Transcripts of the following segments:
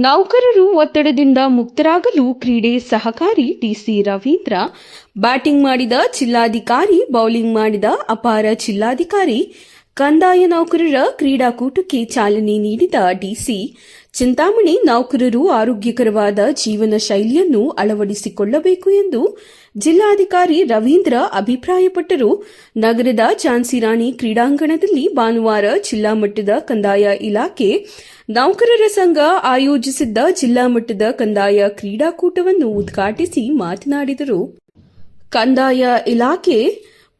ನೌಕರರು ಒತ್ತಡದಿಂದ ಮುಕ್ತರಾಗಲು ಕ್ರೀಡೆ ಸಹಕಾರಿ ಟಿಸಿ ರವೀಂದ್ರ ಬ್ಯಾಟಿಂಗ್ ಮಾಡಿದ ಜಿಲ್ಲಾಧಿಕಾರಿ ಬೌಲಿಂಗ್ ಮಾಡಿದ ಅಪಾರ ಜಿಲ್ಲಾಧಿಕಾರಿ ಕಂದಾಯ ನೌಕರರ ಕ್ರೀಡಾಕೂಟಕ್ಕೆ ಚಾಲನೆ ನೀಡಿದ ಡಿಸಿ, ಚಿಂತಾಮಣಿ ನೌಕರರು ಆರೋಗ್ಯಕರವಾದ ಜೀವನ ಶೈಲಿಯನ್ನು ಅಳವಡಿಸಿಕೊಳ್ಳಬೇಕು ಎಂದು ಜಿಲ್ಲಾಧಿಕಾರಿ ರವೀಂದ್ರ ಅಭಿಪ್ರಾಯಪಟ್ಟರು. ನಗರದ ಝಾನ್ಸಿರಾಣಿ ಕ್ರೀಡಾಂಗಣದಲ್ಲಿ ಭಾನುವಾರ ಜಿಲ್ಲಾ ಮಟ್ಟದ ಕಂದಾಯ ಇಲಾಖೆ ನೌಕರರ ಸಂಘ ಆಯೋಜಿಸಿದ್ದ ಜಿಲ್ಲಾ ಮಟ್ಟದ ಕಂದಾಯ ಕ್ರೀಡಾಕೂಟವನ್ನು ಉದ್ಘಾಟಿಸಿ ಮಾತನಾಡಿದರು. ಕಂದಾಯ ಇಲಾಖೆ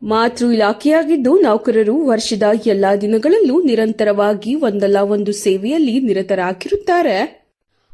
ಮಾತೃ ಇಲಾಖೆಯಾಗಿದ್ದು ನೌಕರರು ವರ್ಷದ ಎಲ್ಲಾ ದಿನಗಳಲ್ಲೂ ನಿರಂತರವಾಗಿ ಒಂದಲ್ಲ ಒಂದು ಸೇವೆಯಲ್ಲಿ ನಿರತರಾಗಿರುತ್ತಾರೆ.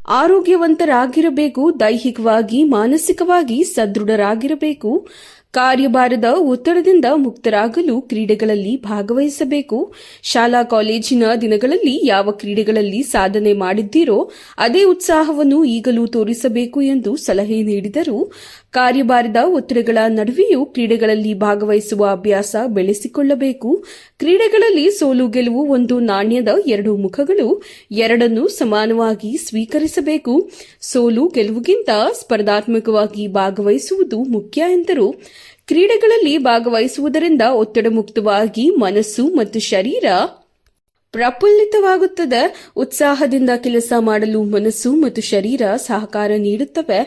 ಆರೋಗ್ಯವಂತರಾಗಿರಬೇಕು, ದೈಹಿಕವಾಗಿ, ಮಾನಸಿಕವಾಗಿ ಸದೃಢರಾಗಿರಬೇಕು. ಕಾರ್ಯಭಾರದ ಒತ್ತಡದಿಂದ ಮುಕ್ತರಾಗಲು ಕ್ರೀಡೆಗಳಲ್ಲಿ ಭಾಗವಹಿಸಬೇಕು. ಶಾಲಾ ಕಾಲೇಜಿನ ದಿನಗಳಲ್ಲಿ ಯಾವ ಕ್ರೀಡೆಗಳಲ್ಲಿ ಸಾಧನೆ ಮಾಡಿದ್ದೀರೋ ಅದೇ ಉತ್ಸಾಹವನ್ನು ಈಗಲೂ ತೋರಿಸಬೇಕು ಎಂದು ಸಲಹೆ ನೀಡಿದರು. ಕಾರ್ಯಭಾರದ ಒತ್ತಡಗಳ ನಡುವೆಯೂ ಕ್ರೀಡೆಗಳಲ್ಲಿ ಭಾಗವಹಿಸುವ ಅಭ್ಯಾಸ ಬೆಳೆಸಿಕೊಳ್ಳಬೇಕು. ಕ್ರೀಡೆಗಳಲ್ಲಿ ಸೋಲು ಗೆಲುವು ಒಂದು ನಾಣ್ಯದ ಎರಡು ಮುಖಗಳು ಎರಡನ್ನು ಸಮಾನವಾಗಿ ಸ್ವೀಕರಿಸಬೇಕು. ಸೋಲು ಗೆಲುವಿಗಿಂತ ಸ್ಪರ್ಧಾತ್ಮಕವಾಗಿ ಭಾಗವಹಿಸುವುದು ಮುಖ್ಯ ಎಂದರು. ಕ್ರೀಡೆಗಳಲ್ಲಿ ಭಾಗವಹಿಸುವುದರಿಂದ ಒತ್ತಡ ಮುಕ್ತವಾಗಿ ಮನಸ್ಸು ಮತ್ತು ಶರೀರ ಪ್ರಫುಲ್ಲಿತವಾಗುತ್ತದೆ. ಉತ್ಸಾಹದಿಂದ ಕೆಲಸ ಮಾಡಲು ಮನಸ್ಸು ಮತ್ತು ಶರೀರ ಸಹಕಾರ ನೀಡುತ್ತವೆ.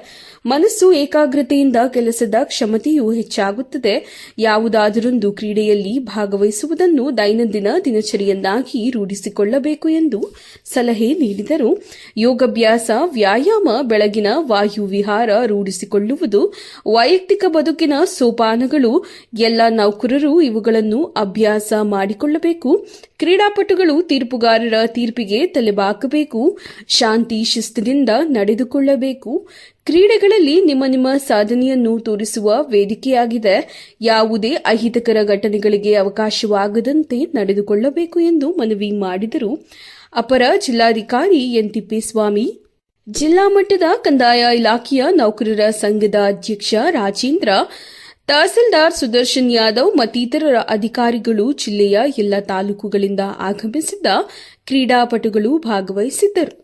ಮನಸ್ಸು ಏಕಾಗ್ರತೆಯಿಂದ ಕೆಲಸದ ಕ್ಷಮತೆಯು ಹೆಚ್ಚಾಗುತ್ತದೆ. ಯಾವುದಾದರೊಂದು ಕ್ರೀಡೆಯಲ್ಲಿ ಭಾಗವಹಿಸುವುದನ್ನು ದೈನಂದಿನ ದಿನಚರಿಯನ್ನಾಗಿ ರೂಢಿಸಿಕೊಳ್ಳಬೇಕು ಎಂದು ಸಲಹೆ ನೀಡಿದರು. ಯೋಗಾಭ್ಯಾಸ, ವ್ಯಾಯಾಮ, ಬೆಳಗಿನ ವಾಯು ವಿಹಾರ ರೂಢಿಸಿಕೊಳ್ಳುವುದು, ವೈಯಕ್ತಿಕ ಬದುಕಿನ ಸೋಪಾನಗಳು, ಎಲ್ಲ ನೌಕರರು ಇವುಗಳನ್ನು ಅಭ್ಯಾಸ ಮಾಡಿಕೊಳ್ಳಬೇಕು. ಕ್ರೀಡಾಪಟುಗಳು ತೀರ್ಪುಗಾರರ ತೀರ್ಪಿಗೆ ತಲೆಬಾಕಬೇಕು. ಶಾಂತಿ ಶಿಸ್ತಿನಿಂದ ನಡೆದುಕೊಳ್ಳಬೇಕು. ಕ್ರೀಡೆಗಳಲ್ಲಿ ನಿಮ್ಮ ನಿಮ್ಮ ಸಾಧನೆಯನ್ನು ತೋರಿಸುವ ವೇದಿಕೆಯಾಗಿದೆ. ಯಾವುದೇ ಅಹಿತಕರ ಘಟನೆಗಳಿಗೆ ಅವಕಾಶವಾಗದಂತೆ ನಡೆದುಕೊಳ್ಳಬೇಕು ಎಂದು ಮನವಿ ಮಾಡಿದರು. ಅಪರ ಜಿಲ್ಲಾಧಿಕಾರಿ ಎನ್ ತಿಪ್ಪೇಸ್ವಾಮಿ ಜಿಲ್ಲಾ ಮಟ್ಟದ ಕಂದಾಯ ಇಲಾಖೆಯ ನೌಕರರ ಸಂಘದ ಅಧ್ಯಕ್ಷ ರಾಜೇಂದ್ರ ತಹಸೀಲ್ದಾರ್ ಸುದರ್ಶನ್ ಯಾದವ್ ಮತ್ತಿತರರ ಅಧಿಕಾರಿಗಳು ಜಿಲ್ಲೆಯ ಎಲ್ಲ ತಾಲೂಕುಗಳಿಂದ ಆಗಮಿಸಿದ್ದ ಕ್ರೀಡಾಪಟುಗಳು ಭಾಗವಹಿಸಿದ್ದರು.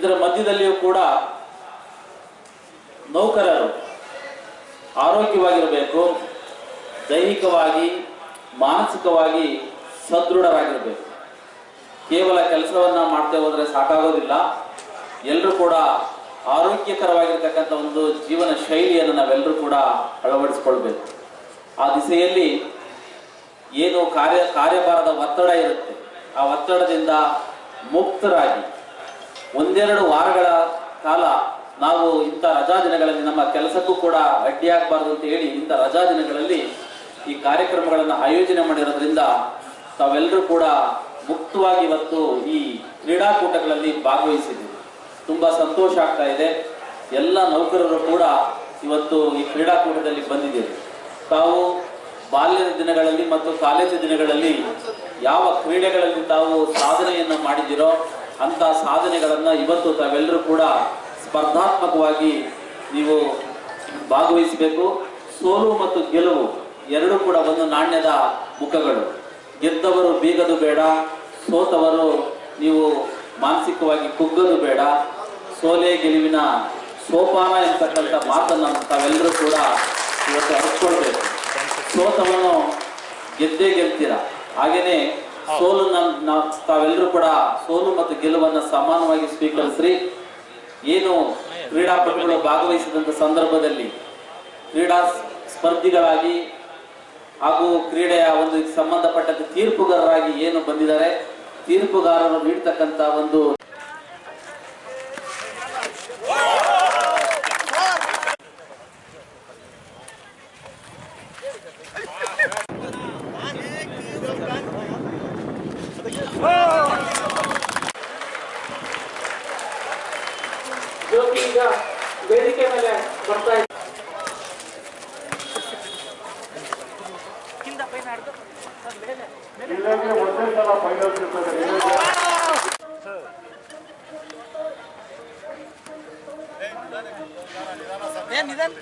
ಇದರ ಮಧ್ಯದಲ್ಲಿಯೂ ಕೂಡ ನೌಕರರು ಆರೋಗ್ಯವಾಗಿರಬೇಕು, ದೈಹಿಕವಾಗಿ, ಮಾನಸಿಕವಾಗಿ ಸದೃಢರಾಗಿರಬೇಕು. ಕೇವಲ ಕೆಲಸವನ್ನು ಮಾಡ್ತಾ ಹೋದರೆ ಸಾಕಾಗೋದಿಲ್ಲ. ಎಲ್ಲರೂ ಕೂಡ ಆರೋಗ್ಯಕರವಾಗಿರ್ತಕ್ಕಂಥ ಒಂದು ಜೀವನ ಶೈಲಿಯನ್ನು ನಾವೆಲ್ಲರೂ ಕೂಡ ಅಳವಡಿಸಿಕೊಳ್ಬೇಕು. ಆ ದಿಸೆಯಲ್ಲಿ ಏನು ಕಾರ್ಯ, ಕಾರ್ಯಭಾರದ ಒತ್ತಡ ಇರುತ್ತೆ. ಆ ಒತ್ತಡದಿಂದ ಮುಕ್ತರಾಗಿ ಒಂದೆರಡು ವಾರಗಳ ಕಾಲ ನಾವು ಇಂಥ ರಜಾ ದಿನಗಳಲ್ಲಿ ನಮ್ಮ ಕೆಲಸಕ್ಕೂ ಕೂಡ ಅಡ್ಡಿಯಾಗಬಾರ್ದು ಅಂತ ಹೇಳಿ ಇಂಥ ರಜಾ ದಿನಗಳಲ್ಲಿ ಈ ಕಾರ್ಯಕ್ರಮಗಳನ್ನು ಆಯೋಜನೆ ಮಾಡಿರೋದ್ರಿಂದ ತಾವೆಲ್ಲರೂ ಕೂಡ ಮುಕ್ತವಾಗಿ ಇವತ್ತು ಈ ಕ್ರೀಡಾಕೂಟಗಳಲ್ಲಿ ಭಾಗವಹಿಸಿದ್ದೀವಿ ತುಂಬ ಸಂತೋಷ ಆಗ್ತಾ ಇದೆ. ಎಲ್ಲ ನೌಕರರು ಕೂಡ ಇವತ್ತು ಈ ಕ್ರೀಡಾಕೂಟದಲ್ಲಿ ಬಂದಿದ್ದೀರಿ. ತಾವು ಬಾಲ್ಯದ ದಿನಗಳಲ್ಲಿ ಮತ್ತು ಕಾಲೇಜು ದಿನಗಳಲ್ಲಿ ಯಾವ ಕ್ರೀಡೆಗಳಲ್ಲಿ ತಾವು ಸಾಧನೆಯನ್ನು ಮಾಡಿದ್ದೀರೋ ಅಂತ ಸಾಧನೆಗಳನ್ನು ಇವತ್ತು ತಾವೆಲ್ಲರೂ ಕೂಡ ಸ್ಪರ್ಧಾತ್ಮಕವಾಗಿ ನೀವು ಭಾಗವಹಿಸಬೇಕು. ಸೋಲು ಮತ್ತು ಗೆಲುವು ಎರಡೂ ಕೂಡ ಒಂದು ನಾಣ್ಯದ ಮುಖಗಳು. ಗೆದ್ದವರು ಬೀಗದು ಬೇಡ, ಸೋತವರು ನೀವು ಮಾನಸಿಕವಾಗಿ ಕುಗ್ಗದು ಬೇಡ. ಸೋಲೆ ಗೆಲುವಿನ ಸೋಪಾನ ಎಂತಕ್ಕಂಥ ಮಾತನ್ನು ತಾವೆಲ್ಲರೂ ಕೂಡ ಇವತ್ತು ಅರ್ಸ್ಕೊಳ್ಬೇಕು ಸೋತವನು ಗೆದ್ದೇ ಗೆಲ್ತೀರ. ಹಾಗೇನೆ ಸೋಲು ನಾವು ತಾವೆಲ್ಲರೂ ಕೂಡ ಸೋಲು ಮತ್ತು ಗೆಲುವನ್ನ ಸಮಾನವಾಗಿ ಸ್ವೀಕರಿಸ್ರಿ. ಏನು ಕ್ರೀಡಾಪಟುಗಳು ಭಾಗವಹಿಸಿದಂತ ಸಂದರ್ಭದಲ್ಲಿ ಕ್ರೀಡಾ ಸ್ಪರ್ಧಿಗಳಾಗಿ ಹಾಗೂ ಕ್ರೀಡೆಯ ಒಂದು ಸಂಬಂಧಪಟ್ಟಂತೆ ತೀರ್ಪುಗಾರರಾಗಿ ಏನು ಬಂದಿದ್ದಾರೆ, ತೀರ್ಪುಗಾರರು ನೀಡ್ತಕ್ಕಂತ ಒಂದು ಬರ್ತಾ ಇದೆ ಇಲ್ಲಂದ್ರೆ ಒಂದೇ ಸಲ ಫೈನಲ್ಸ್ ಇರ್ತದೆ. ಏನ್ ನಿಧಾನ.